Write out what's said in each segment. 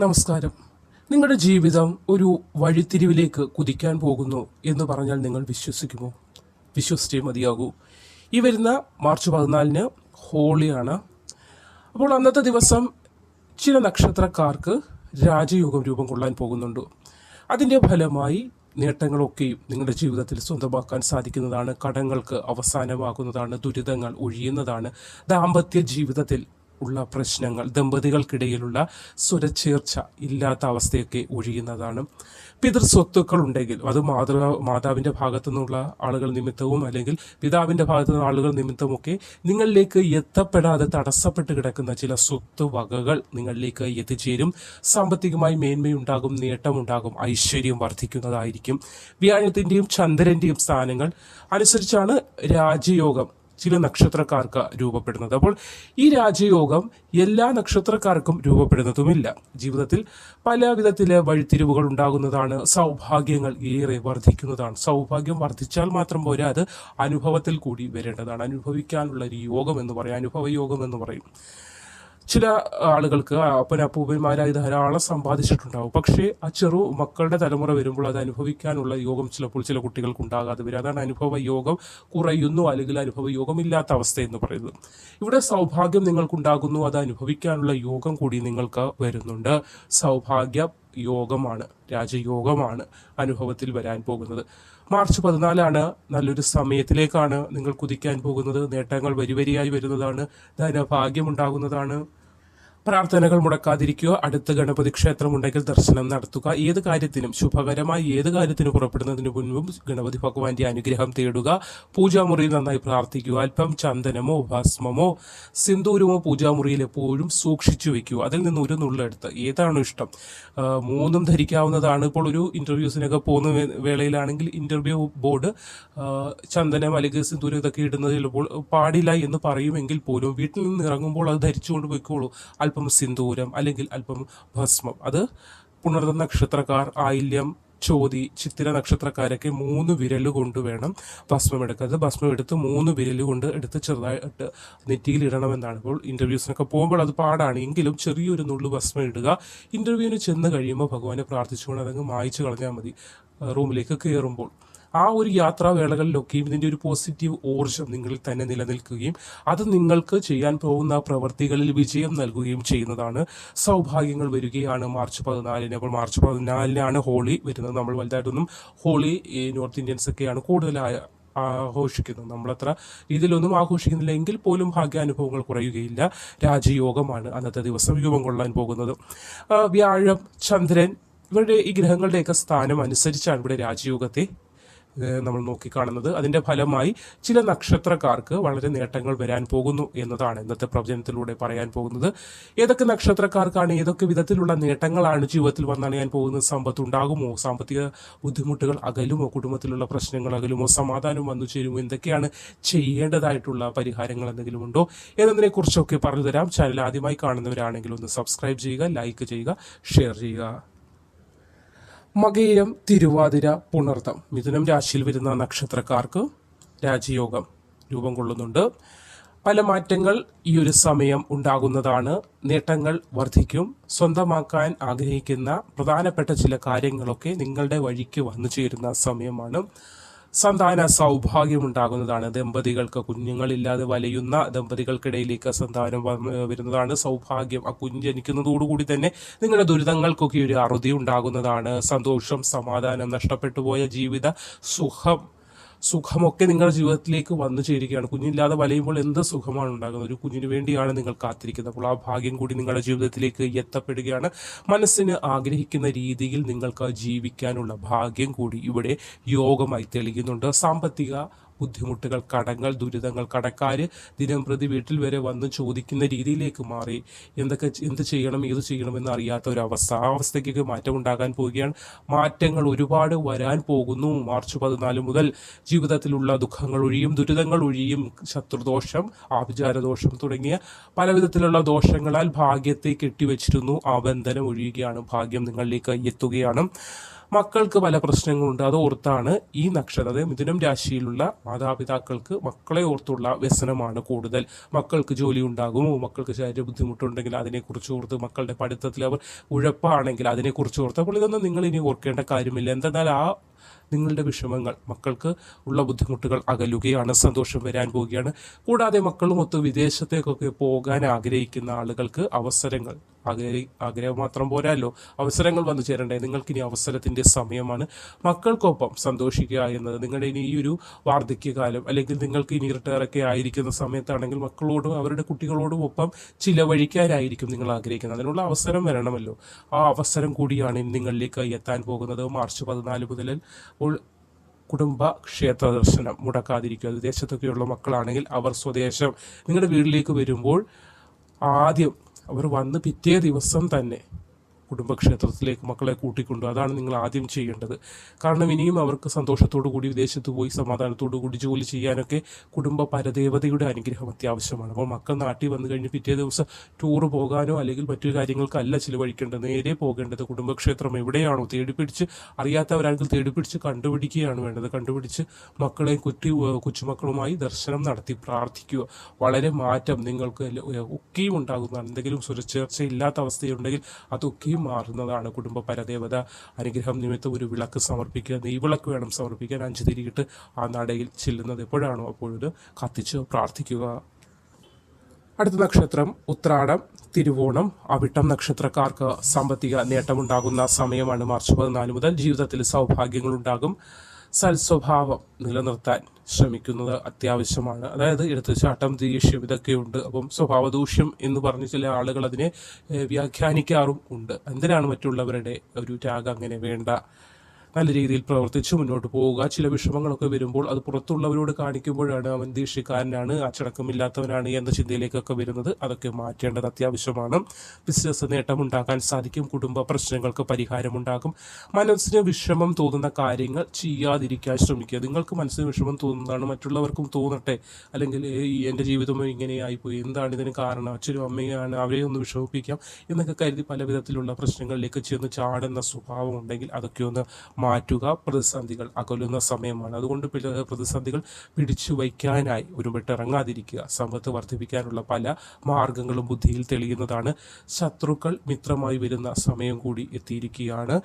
നമസ്കാരം. നിങ്ങളുടെ ജീവിതം ഒരു വഴിത്തിരിവിലേക്ക് കുതിക്കാൻ പോകുന്നു എന്ന് പറഞ്ഞാൽ നിങ്ങൾ വിശ്വസിക്കുമോ? വിശ്വസിച്ചേ മതിയാകൂ. ഈ വരുന്ന മാർച്ച് പതിനാലിന് ഹോളിയാണ്. അപ്പോൾ അന്നത്തെ ദിവസം ചില നക്ഷത്രക്കാർക്ക് രാജയോഗം രൂപം കൊള്ളാൻ പോകുന്നുണ്ട്. അതിന്റെ ഫലമായി നേട്ടങ്ങളൊക്കെയും നിങ്ങളുടെ ജീവിതത്തിൽ സ്വന്തമാക്കാൻ സാധിക്കുന്നതാണ്. കടങ്ങൾക്ക് അവസാനമാകുന്നതാണ്. ദുരിതങ്ങൾ ഒഴിയുന്നതാണ്. ദാമ്പത്യ ജീവിതത്തിൽ ഉള്ള പ്രശ്നങ്ങൾ ദമ്പതികൾക്കിടയിലുള്ള സ്വരച്ചേർച്ച ഇല്ലാത്ത അവസ്ഥയൊക്കെ ഒഴിയുന്നതാണ്. പിതൃസ്വത്തുക്കൾ ഉണ്ടെങ്കിൽ അത് മാതൃ മാതാവിന്റെ ഭാഗത്തു നിന്നുള്ള ആളുകൾ നിമിത്തവും അല്ലെങ്കിൽ പിതാവിന്റെ ഭാഗത്തു ആളുകൾ നിമിത്തമൊക്കെ നിങ്ങളിലേക്ക് എത്തപ്പെടാതെ തടസ്സപ്പെട്ട് കിടക്കുന്ന ചില സ്വത്ത് വകകൾ നിങ്ങളിലേക്ക് എത്തിച്ചേരും. സാമ്പത്തികമായി മേന്മയുണ്ടാകും നേട്ടമുണ്ടാകും ഐശ്വര്യം വർദ്ധിക്കുന്നതായിരിക്കും. വ്യാഴത്തിന്റെയും ചന്ദ്രന്റെയും സ്ഥാനങ്ങൾ അനുസരിച്ചാണ് രാജയോഗം ചില നക്ഷത്രക്കാർക്ക് രൂപപ്പെടുന്നത്. അപ്പോൾ ഈ രാജയോഗം എല്ലാ നക്ഷത്രക്കാർക്കും രൂപപ്പെടുന്നതുമില്ല. ജീവിതത്തിൽ പല വിധത്തിലെ വഴിത്തിരിവുകൾ ഉണ്ടാകുന്നതാണ് സൗഭാഗ്യങ്ങൾ ഏറെ വർദ്ധിക്കുന്നതാണ്. സൗഭാഗ്യം വർദ്ധിച്ചാൽ മാത്രം പോരാ അത് അനുഭവത്തിൽ കൂടി വരേണ്ടതാണ്. അനുഭവിക്കാനുള്ള ഒരു യോഗം എന്ന് പറയും അനുഭവ യോഗം എന്ന് പറയും. ചില ആളുകൾക്ക് അപ്പൻ അപ്പൂപ്പന്മാരായി ധാരാളം സമ്പാദിച്ചിട്ടുണ്ടാവും. പക്ഷേ ആ ചെറു മക്കളുടെ തലമുറ വരുമ്പോൾ അത് അനുഭവിക്കാനുള്ള യോഗം ചിലപ്പോൾ ചില കുട്ടികൾക്ക് ഉണ്ടാകാതെ വരും. അതാണ് അനുഭവ യോഗം കുറയുന്നു അല്ലെങ്കിൽ അനുഭവ യോഗമില്ലാത്ത അവസ്ഥ എന്ന് പറയുന്നത്. ഇവിടെ സൗഭാഗ്യം നിങ്ങൾക്കുണ്ടാകുന്നു അത് അനുഭവിക്കാനുള്ള യോഗം കൂടി നിങ്ങൾക്ക് വരുന്നുണ്ട്. സൗഭാഗ്യ യോഗമാണ് രാജയോഗമാണ് അനുഭവത്തിൽ വരാൻ പോകുന്നത്. മാർച്ച് പതിനാലാണ് നല്ലൊരു സമയത്തിലേക്കാണ് നിങ്ങൾ കുതിക്കാൻ പോകുന്നത്. നേട്ടങ്ങൾ വരിവരിയായി വരുന്നതാണ്. ധനഭാഗ്യമുണ്ടാകുന്നതാണ് പ്രാർത്ഥനകൾ മുടക്കാതിരിക്കുക അടുത്ത ഗണപതി ക്ഷേത്രം ഉണ്ടെങ്കിൽ ദർശനം നടത്തുക. ഏത് കാര്യത്തിനും ശുഭകരമായി ഏത് കാര്യത്തിനും പുറപ്പെടുന്നതിന് മുൻപും ഗണപതി ഭഗവാന്റെ അനുഗ്രഹം തേടുക. പൂജാമുറിയിൽ നന്നായി പ്രാർത്ഥിക്കുക. അല്പം ചന്ദനമോ ഭസ്മമോ സിന്ദൂരമോ പൂജാമുറിയിൽ എപ്പോഴും സൂക്ഷിച്ചു വെക്കുക അതിൽ നിന്ന് ഒരു നുള്ളെടുത്ത് ഏതാണോ ഇഷ്ടം. മൂന്നും ധരിക്കാവുന്നതാണ്. ഇപ്പോൾ ഒരു ഇന്റർവ്യൂസിനൊക്കെ പോകുന്ന വേളയിലാണെങ്കിൽ ഇന്റർവ്യൂ ബോർഡ് ചന്ദനം അല്ലെങ്കിൽ സിന്ദൂരം ഇതൊക്കെ ഇടുന്നത് ചിലപ്പോൾ പാടില്ല എന്ന് പറയുമെങ്കിൽ പോലും വീട്ടിൽ നിന്ന് ഇറങ്ങുമ്പോൾ അത് ധരിച്ചുകൊണ്ട് പോയിക്കോളൂ. അല്പം സിന്ദൂരം അല്ലെങ്കിൽ അല്പം ഭസ്മം. അത് പുണർന്ന നക്ഷത്രക്കാർ ആയില്യം ചോതി ചിത്തിര നക്ഷത്രക്കാരൊക്കെ മൂന്ന് വിരൽ കൊണ്ട് വേണം ഭസ്മം എടുക്കുന്നത് ഭസ്മം എടുത്ത് മൂന്ന് വിരൽ കൊണ്ട് എടുത്ത് ചെറുതായിട്ട് നെറ്റിയിൽ ഇടണമെന്നാണ്. ഇപ്പോൾ ഇന്റർവ്യൂസിനൊക്കെ പോകുമ്പോൾ അത് പാടാണ്. എങ്കിലും ചെറിയൊരു നുള്ളു ഭസ്മം ഇടുക. ഇന്റർവ്യൂവിന് ചെന്ന് കഴിയുമ്പോൾ ഭഗവാനെ പ്രാർത്ഥിച്ചുകൊണ്ട് അതങ്ങ് മായ്ച്ചു കളഞ്ഞാൽ മതി. റൂമിലേക്ക് കയറുമ്പോൾ. ആ ഒരു യാത്രാവേളകളിലൊക്കെയും ഇതിന്റെ ഒരു പോസിറ്റീവ് ഊർജം നിങ്ങളിൽ തന്നെ നിലനിൽക്കുകയും അത് നിങ്ങൾക്ക് ചെയ്യാൻ പോകുന്ന പ്രവൃത്തികളിൽ വിജയം നൽകുകയും ചെയ്യുന്നതാണ്. സൗഭാഗ്യങ്ങൾ വരികയാണ് മാർച്ച് പതിനാലിന്. അപ്പോൾ മാർച്ച് പതിനാലിനാണ് ഹോളി വരുന്നത്. നമ്മൾ വലുതായിട്ടൊന്നും ഹോളി നോർത്ത് ഇന്ത്യൻസ് ഒക്കെയാണ് കൂടുതലായ ആഘോഷിക്കുന്നു നമ്മളത്ര ഇതിലൊന്നും ആഘോഷിക്കുന്നില്ല. എങ്കിൽ പോലും ഭാഗ്യാനുഭവങ്ങൾ കുറയുകയില്ല. രാജയോഗമാണ് അന്നത്തെ ദിവസം രൂപം കൊള്ളാൻ പോകുന്നത്. വ്യാഴം ചന്ദ്രൻ ഇവരുടെ ഈ ഗ്രഹങ്ങളുടെയൊക്കെ സ്ഥാനം അനുസരിച്ചാണ് ഇവിടെ രാജയോഗത്തെ നമ്മൾ നോക്കിക്കാണുന്നത്. അതിന്റെ ഫലമായി ചില നക്ഷത്രക്കാർക്ക് വളരെ നേട്ടങ്ങൾ വരാൻ പോകുന്നു എന്നതാണ് ഇന്നത്തെ പ്രവചനത്തിലൂടെ പറയാൻ പോകുന്നത്. ഏതൊക്കെ നക്ഷത്രക്കാർക്കാണ് ഏതൊക്കെ വിധത്തിലുള്ള നേട്ടങ്ങളാണ് ജീവിതത്തിൽ വന്നണയാൻ പോകുന്നത്? സമ്പത്ത് ഉണ്ടാകുമോ സാമ്പത്തിക ബുദ്ധിമുട്ടുകൾ അകലുമോ? കുടുംബത്തിലുള്ള പ്രശ്നങ്ങൾ അകലുമോ? സമാധാനം വന്നു ചേരുമോ? എന്തൊക്കെയാണ് ചെയ്യേണ്ടതായിട്ടുള്ള പരിഹാരങ്ങൾ എന്തെങ്കിലും ഉണ്ടോ? എന്നതിനെ കുറിച്ചൊക്കെ പറഞ്ഞു തരാം. ചാനൽ ആദ്യമായി കാണുന്നവരാണെങ്കിൽ ഒന്ന് സബ്സ്ക്രൈബ് ചെയ്യുക ലൈക്ക് ചെയ്യുക ഷെയർ ചെയ്യുക. മകയിരം തിരുവാതിര പുണർത്തം. മിഥുനം രാശിയിൽ വരുന്ന നക്ഷത്രക്കാർക്ക് രാജയോഗം രൂപം കൊള്ളുന്നുണ്ട്. പല മാറ്റങ്ങൾ ഈ ഒരു സമയം ഉണ്ടാകുന്നതാണ്. നേട്ടങ്ങൾ വർദ്ധിക്കും. സ്വന്തമാക്കാൻ ആഗ്രഹിക്കുന്ന പ്രധാനപ്പെട്ട ചില കാര്യങ്ങളൊക്കെ നിങ്ങളുടെ വഴിക്ക് വന്നു ചേരുന്ന സമയമാണ്. സന്താന സൗഭാഗ്യം ഉണ്ടാകുന്നതാണ് ദമ്പതികൾക്ക് കുഞ്ഞുങ്ങളില്ലാതെ വലയുന്ന ദമ്പതികൾക്കിടയിലേക്ക് സന്താനം വരുന്നതാണ് സൗഭാഗ്യം. ആ കുഞ്ഞ് ജനിക്കുന്നതോടുകൂടി തന്നെ നിങ്ങളുടെ ദുരിതങ്ങൾക്കൊക്കെ ഒരു അറുതി ഉണ്ടാകുന്നതാണ്. സന്തോഷം സമാധാനം നഷ്ടപ്പെട്ടു പോയ ജീവിത സുഖം സുഖമൊക്കെ നിങ്ങളുടെ ജീവിതത്തിലേക്ക് വന്നു ചേരുകയാണ്. കുഞ്ഞില്ലാതെ വലയുമ്പോൾ എന്ത് സുഖമാണ് ഉണ്ടാകുന്നത്? ഒരു കുഞ്ഞിന് വേണ്ടിയാണ് നിങ്ങൾ കാത്തിരിക്കുന്നത്. അപ്പോൾ ആ ഭാഗ്യം കൂടി നിങ്ങളുടെ ജീവിതത്തിലേക്ക് എത്തപ്പെടുകയാണ്. മനസ്സിന് ആഗ്രഹിക്കുന്ന രീതിയിൽ നിങ്ങൾക്ക് ജീവിക്കാനുള്ള ഭാഗ്യം കൂടി ഇവിടെ യോഗമായി തെളിയുന്നുണ്ട്. സാമ്പത്തിക ബുദ്ധിമുട്ടുകൾ കടങ്ങൾ ദുരിതങ്ങൾ കടക്കാർ ദിനം പ്രതി വീട്ടിൽ വരെ വന്ന് ചോദിക്കുന്ന രീതിയിലേക്ക് മാറി. എന്തൊക്കെ എന്ത് ചെയ്യണം ഏത് ചെയ്യണമെന്ന് അറിയാത്ത ഒരു അവസ്ഥ. ആ അവസ്ഥയ്ക്കൊക്കെ മാറ്റം ഉണ്ടാകാൻ പോവുകയാണ്. മാറ്റങ്ങൾ ഒരുപാട് വരാൻ പോകുന്നു. മാർച്ച് പതിനാല് മുതൽ ജീവിതത്തിലുള്ള ദുഃഖങ്ങൾ ഒഴിയും ദുരിതങ്ങൾ ഒഴിയും ശത്രുദോഷം ആഭിചാരദോഷം തുടങ്ങിയ പലവിധത്തിലുള്ള ദോഷങ്ങളാൽ ഭാഗ്യത്തെ കെട്ടിവെച്ചിരുന്നു. ആ ബന്ധനം ഒഴിയുകയാണ്. ഭാഗ്യം നിങ്ങളിലേക്ക് എത്തുകയാണ്. മക്കൾക്ക് പല പ്രശ്നങ്ങളുണ്ട്. അത് ഓർത്താണ് ഈ നക്ഷത്രം മിഥുനം രാശിയിലുള്ള മാതാപിതാക്കൾക്ക് മക്കളെ ഓർത്തുള്ള വ്യസനമാണ് കൂടുതൽ. മക്കൾക്ക് ജോലി ഉണ്ടാകുമോ? മക്കൾക്ക് ശരീര ബുദ്ധിമുട്ടുണ്ടെങ്കിൽ അതിനെക്കുറിച്ച് ഓർത്ത് മക്കളുടെ പഠിത്തത്തിൽ അവർ ഉഴപ്പാണെങ്കിൽ അതിനെക്കുറിച്ച് ഓർത്ത്. അപ്പോൾ ഇതൊന്നും നിങ്ങൾ ഇനി ഓർക്കേണ്ട കാര്യമില്ല. എന്തെന്നാൽ ആ നിങ്ങളുടെ വിഷമങ്ങൾ മക്കൾക്ക് ഉള്ള ബുദ്ധിമുട്ടുകൾ അകലുകയാണ് സന്തോഷം വരാൻ പോവുകയാണ്. കൂടാതെ മക്കളുമൊത്ത് വിദേശത്തേക്കൊക്കെ പോകാൻ ആഗ്രഹിക്കുന്ന ആളുകൾക്ക് അവസരങ്ങൾ ആഗ്രഹി ആഗ്രഹം മാത്രം പോരാല്ലോ. അവസരങ്ങൾ വന്നു ചേരണ്ടേ. നിങ്ങൾക്ക് ഇനി അവസരത്തിന്റെ സമയമാണ്. മക്കൾക്കൊപ്പം സന്തോഷിക്കുക എന്നത് നിങ്ങളുടെ ഇനി ഈ ഒരു വാർദ്ധക്യകാലം അല്ലെങ്കിൽ നിങ്ങൾക്ക് ഇനി റിട്ടയറൊക്കെ ആയിരിക്കുന്ന സമയത്താണെങ്കിൽ മക്കളോടും അവരുടെ കുട്ടികളോടും ഒപ്പം ചിലവഴിക്കാനായിരിക്കും നിങ്ങൾ ആഗ്രഹിക്കുന്നത്. അതിനുള്ള അവസരം വരണമല്ലോ. ആ അവസരം കൂടിയാണ് നിങ്ങളിലേക്ക് എത്താൻ പോകുന്നത്. മാർച്ച് പതിനാല് മുതൽ കുടുംബ ക്ഷേത്ര ദർശനം മുടക്കാതിരിക്കുക. വിദേശത്തൊക്കെയുള്ള മക്കളാണെങ്കിൽ അവർ സ്വദേശം നിങ്ങളുടെ വീട്ടിലേക്ക് വരുമ്പോൾ ആദ്യം അവർ വന്ന് പിറ്റേ ദിവസം തന്നെ കുടുംബക്ഷേത്രത്തിലേക്ക് മക്കളെ കൂട്ടിക്കൊണ്ടു അതാണ് നിങ്ങൾ ആദ്യം ചെയ്യേണ്ടത്. കാരണം ഇനിയും അവർക്ക് സന്തോഷത്തോടു കൂടി വിദേശത്ത് പോയി സമാധാനത്തോടു കൂടി ജോലി ചെയ്യാനൊക്കെ കുടുംബ പരദേവതയുടെ അനുഗ്രഹം അത്യാവശ്യമാണ്. അപ്പോൾ മക്കൾ നാട്ടിൽ വന്നു കഴിഞ്ഞ് പിറ്റേ ദിവസം ടൂർ പോകാനോ അല്ലെങ്കിൽ മറ്റു കാര്യങ്ങൾക്കല്ല ചിലവഴിക്കേണ്ടത്. നേരെ പോകേണ്ടത് കുടുംബക്ഷേത്രം എവിടെയാണോ തേടിപ്പിടിച്ച് അറിയാത്തവരാണെങ്കിൽ തേടിപ്പിടിച്ച് കണ്ടുപിടിക്കുകയാണ് വേണ്ടത്. കണ്ടുപിടിച്ച് മക്കളെ കുറ്റി കൊച്ചുമക്കളുമായി ദർശനം നടത്തി പ്രാർത്ഥിക്കുക. വളരെ മാറ്റം നിങ്ങൾക്ക് ഒക്കെയും ഉണ്ടാകുന്നതാണ്. എന്തെങ്കിലും സുരക്ഷ ഇല്ലാത്ത അവസ്ഥയുണ്ടെങ്കിൽ അതൊക്കെയും മാറുന്നതാണ് കുടുംബ പരദേവത. അനുഗ്രഹം നിമിത്തം ഒരു വിളക്ക് സമർപ്പിക്കുക നെയ്വിളക്ക് വേണം സമർപ്പിക്കാൻ. അഞ്ച് തിരിയിട്ട് ആ നടയിൽ ചെല്ലുന്നത് എപ്പോഴാണോ അപ്പോഴത് കത്തിച്ച് പ്രാർത്ഥിക്കുക. അടുത്ത നക്ഷത്രം ഉത്രാടം തിരുവോണം അവിട്ടം നക്ഷത്രക്കാർക്ക് സാമ്പത്തിക നേട്ടമുണ്ടാകുന്ന സമയമാണ് മാർച്ച് പതിനാല് മുതൽ ജീവിതത്തിൽ സൗഭാഗ്യങ്ങൾ ഉണ്ടാകും സൽസ്വഭാവം നിലനിർത്താൻ ശ്രമിക്കുന്നത് അത്യാവശ്യമാണ്. അതായത് എടുത്തുചാട്ടം ദേഷ്യം ഇതൊക്കെയുണ്ട്. അപ്പം സ്വഭാവദൂഷ്യം എന്ന് പറഞ്ഞ് ചില ആളുകൾ അതിനെ വ്യാഖ്യാനിക്കാറും ഉണ്ട്. എന്തിനാണ് മറ്റുള്ളവരുടെ ഒരു ത്യാഗം അങ്ങനെ വേണ്ട? നല്ല രീതിയിൽ പ്രവർത്തിച്ച് മുന്നോട്ട് പോവുക. ചില വിഷമങ്ങളൊക്കെ വരുമ്പോൾ അത് പുറത്തുള്ളവരോട് കാണിക്കുമ്പോഴാണ് അവൻ ദേഷ്യക്കാരനാണ് അച്ചടക്കമില്ലാത്തവനാണ് എന്ന ചിന്തയിലേക്കൊക്കെ വരുന്നത്. അതൊക്കെ മാറ്റേണ്ടത് അത്യാവശ്യമാണ്. ബിസിനസ് നേട്ടമുണ്ടാക്കാൻ സാധിക്കും കുടുംബ പ്രശ്നങ്ങൾക്ക് പരിഹാരമുണ്ടാകും. മനസ്സിന് വിഷമം തോന്നുന്ന കാര്യങ്ങൾ ചെയ്യാതിരിക്കാൻ ശ്രമിക്കുക. നിങ്ങൾക്ക് മനസ്സിന് വിഷമം തോന്നുന്നതാണ് മറ്റുള്ളവർക്കും തോന്നട്ടെ. അല്ലെങ്കിൽ "ഏയ്, എന്റെ ജീവിതം ഇങ്ങനെയായിപ്പോയി എന്താണ് ഇതിന് കാരണം? അച്ഛനും അമ്മയാണ് അവരെ ഒന്ന് വിഷമിപ്പിക്കാം എന്നൊക്കെ കരുതി പല വിധത്തിലുള്ള പ്രശ്നങ്ങളിലേക്ക് ചെന്ന് ചാടുന്ന സ്വഭാവം ഉണ്ടെങ്കിൽ അതൊക്കെ ഒന്ന് മാറ്റുക പ്രതിസന്ധികൾ അകലുന്ന സമയമാണ്. അതുകൊണ്ട് പ്രതിസന്ധികൾ പിടിച്ചു വയ്ക്കാനായി ഒരുമിട്ടിറങ്ങാതിരിക്കുക സമ്പത്ത് വർദ്ധിപ്പിക്കാനുള്ള പല മാർഗങ്ങളും ബുദ്ധിയിൽ തെളിയുന്നതാണ്. ശത്രുക്കൾ മിത്രമായി വരുന്ന സമയം കൂടി എത്തിയിരിക്കുകയാണ്.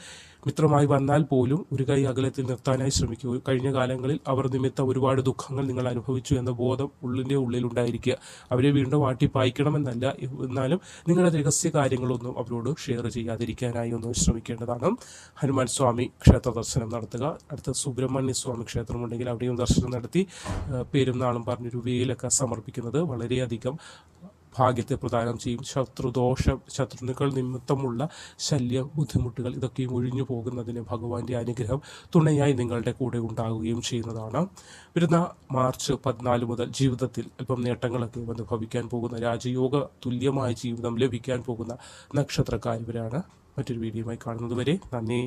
മിത്രമായി വന്നാൽ പോലും ഒരു കൈ അകലത്തിൽ നിർത്താനായി ശ്രമിക്കുക. കഴിഞ്ഞ കാലങ്ങളിൽ അവർ നിമിത്തം ഒരുപാട് ദുഃഖങ്ങൾ നിങ്ങൾ അനുഭവിച്ചു എന്ന ബോധം ഉള്ളിന്റെ ഉള്ളിൽ ഉണ്ടായിരിക്കുക. അവരെ വീണ്ടും വാട്ടിപ്പായിക്കണമെന്നല്ല എന്നാലും നിങ്ങളുടെ രഹസ്യ കാര്യങ്ങളൊന്നും അവരോട് ഷെയർ ചെയ്യാതിരിക്കാനായി ഒന്ന് ശ്രമിക്കേണ്ടതാണ്. ഹനുമാൻ സ്വാമി ക്ഷേത്ര ദർശനം നടത്തുക. അടുത്ത സുബ്രഹ്മണ്യ സ്വാമി ക്ഷേത്രമുണ്ടെങ്കിൽ അവിടെയും ദർശനം നടത്തി പേരും നാളും പറഞ്ഞൊരു വേലൊക്കെ സമർപ്പിക്കുന്നത് വളരെയധികം ഭാഗ്യത്തെ പ്രദാനം ചെയ്യും. ശത്രുദോഷം ശത്രുക്കൾ നിമിത്തമുള്ള ശല്യ ബുദ്ധിമുട്ടുകൾ ഇതൊക്കെയും ഒഴിഞ്ഞു പോകുന്നതിന് ഭഗവാന്റെ അനുഗ്രഹം തുണയായി നിങ്ങളുടെ കൂടെ ഉണ്ടാകുകയും ചെയ്യുന്നതാണ്. വരുന്ന മാർച്ച് പതിനാല് മുതൽ ജീവിതത്തിൽ അല്പം നേട്ടങ്ങളൊക്കെ അനുഭവിക്കാൻ ഭവിക്കാൻ പോകുന്ന രാജയോഗ തുല്യമായ ജീവിതം ലഭിക്കാൻ പോകുന്ന നക്ഷത്രക്കാർ ഇവരാണ് മറ്റൊരു വീഡിയോയുമായി കാണുന്നത് വരെ നന്ദി.